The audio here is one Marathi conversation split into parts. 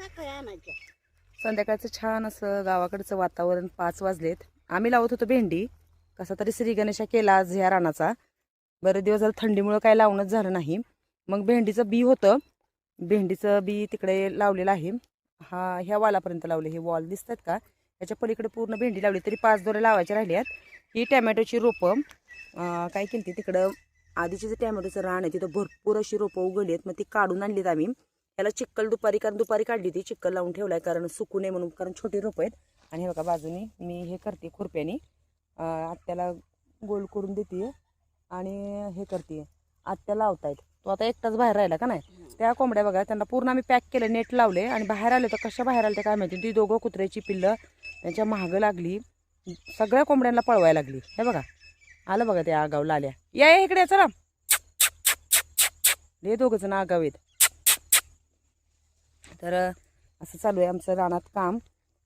आणायच्या संध्याकाळचं छान असं गावाकडचं वातावरण पाच वाजलेत. आम्ही लावत होतो भेंडी. कसा तरी श्री गणेशा केला आज ह्या रानाचा. बरेच दिवस झालं थंडीमुळं काही लावणंच झालं नाही. मग भेंडीचं बी होतं. भेंडीचं बी तिकडे लावलेलं आहे. हा ह्या वालापर्यंत लावले. हे वॉल दिसतात का? याच्या पलीकडे पूर्ण भेंडी लावली तरी पाच दोरे लावायच्या आहेत ही टॅमॅटोची रोपं काय केली तिकडं? आधीचे जे टॅमॅटोचं रान आहे तिथं भरपूर अशी रोपं उगवली आहेत. मग ती काढून आणलीत आम्ही. त्याला चिक्कल दुपारी कारण दुपारी काढली ती चिक्कल लावून ठेवलाय कारण सुकू नये म्हणून कारण छोटी रोपं आहेत. आणि हे बघा बाजूनी मी हे करते खुरप्यानी. आत्याला गोल करून देते. आणि हे करते. आत्या लावतायत. तो आता एकटाच बाहेर राहिला का नाही? त्या कोंबड्या बघा त्यांना पूर्ण आम्ही पॅक केले नेट लावले. आणि बाहेर आले तर कशा बाहेर आले ते काय माहिती? ती दोघं कुत्र्याची पिल्लं त्यांच्या महागं लागली. सगळ्या कोंबड्यांना पळवायला लागली. हे बघा. आलं बघा त्या आगाव लाल्या या इकडे चला. हे दोघं जण आगाव आहेत. तर असं चालू आहे आमचं रानात काम.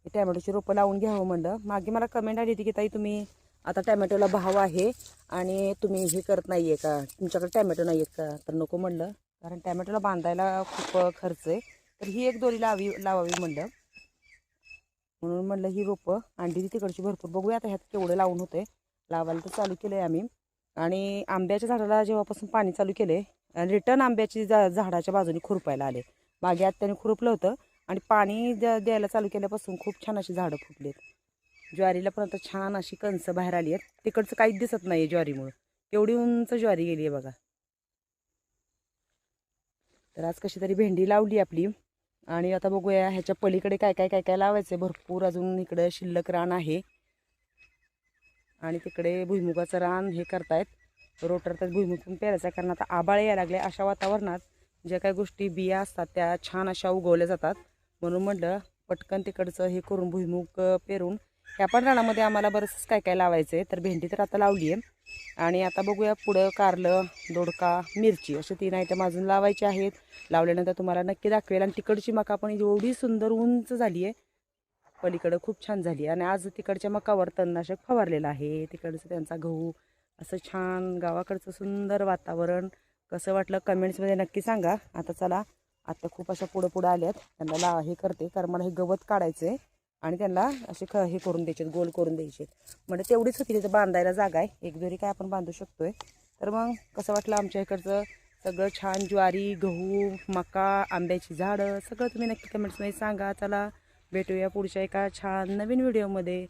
हे टॅमॅटोची रोपं लावून घ्यावं म्हणलं. मागे मला कमेंट आली होती की ताई तुम्ही आता टॅमॅटोला भाव आहे आणि तुम्ही हे करत नाही आहे का? तुमच्याकडे टॅमॅटो नाही आहेत का? तर नको म्हणलं. कारण टॅमॅटोला बांधायला खूप खर्च आहे. तर ही एक दोरी लावी लावावी म्हणलं. म्हणून म्हणलं ही रोपं आणली तिकडची भरपूर. बघूया आता ह्यात केवढं लावून होते लावायला तर चालू केलं आहे आम्ही. आणि आंब्याच्या झाडाला जेव्हापासून पाणी चालू केले रिटर्न आंब्याची जा झाडाच्या बाजूने खुरपायला आले. मागे आत्याने खुरपलं होतं आणि पाणी द्या द्यायला चालू केल्यापासून खूप छान अशी झाडं फुटलीत. ज्वारीला पण आता छान अशी कणसं बाहेर आली आहेत. तिकडचं काहीच दिसत नाही ज्वारीमुळं. एवढी उंच ज्वारी गेली आहे बघा. तर आज कशी तरी भेंडी लावली आपली. आणि आता बघूया ह्याच्या पलीकडे काय काय काय काय लावायचं भरपूर अजून इकडं शिल्लक रान आहे. आणि तिकडे भुईमुगाचं रान हे करतायत. रोटर तर भुईमुग पण पेरायचा कारण आता आबाळ यायला लागले अशा वातावरणात. ज्या काही गोष्टी बिया असतात त्या छान अशा उगवल्या जातात. म्हणून म्हटलं पटकन तिकडचं हे करून भुईमुग पेरून ह्या पण रानामध्ये आम्हाला बरंच काय काय लावायचं आहे तर भेंडी तर आता लावली आहे. आणि आता बघूया पुढं कारलं दोडका मिरची असे तीन आयटम अजून लावायचे आहेत. लावल्यानंतर तुम्हाला नक्की दाखवेल. आणि तिकडची मका पण एवढी सुंदर उंच झाली आहे. पलीकडं खूप छान झाली आणि आज तिकडच्या मकावर तणनाशक फवारलेलं आहे. तिकडचं त्यांचा गहू असं छान गावाकडचं सुंदर वातावरण. कसं वाटलं कमेंट्समध्ये नक्की सांगा. आता चला आता खूप अशा पुढं पुढं आल्यात. त्यांना ला हे करते कारण मला हे गवत काढायचं आहे आणि त्यांना असे ख हे करून द्यायचे गोल करून द्यायचे म्हणजे तेवढीच होती तिथं बांधायला जागा आहे. एक दोरी काय आपण बांधू शकतोय. तर मग कसं वाटलं आमच्या इकडचं सगळं छान ज्वारी गहू मका आंब्याची झाडं सगळं तुम्ही नक्की कमेंट्समध्ये सांगा. चला भेटूया पुढच्या एका छान नवीन व्हिडिओमध्ये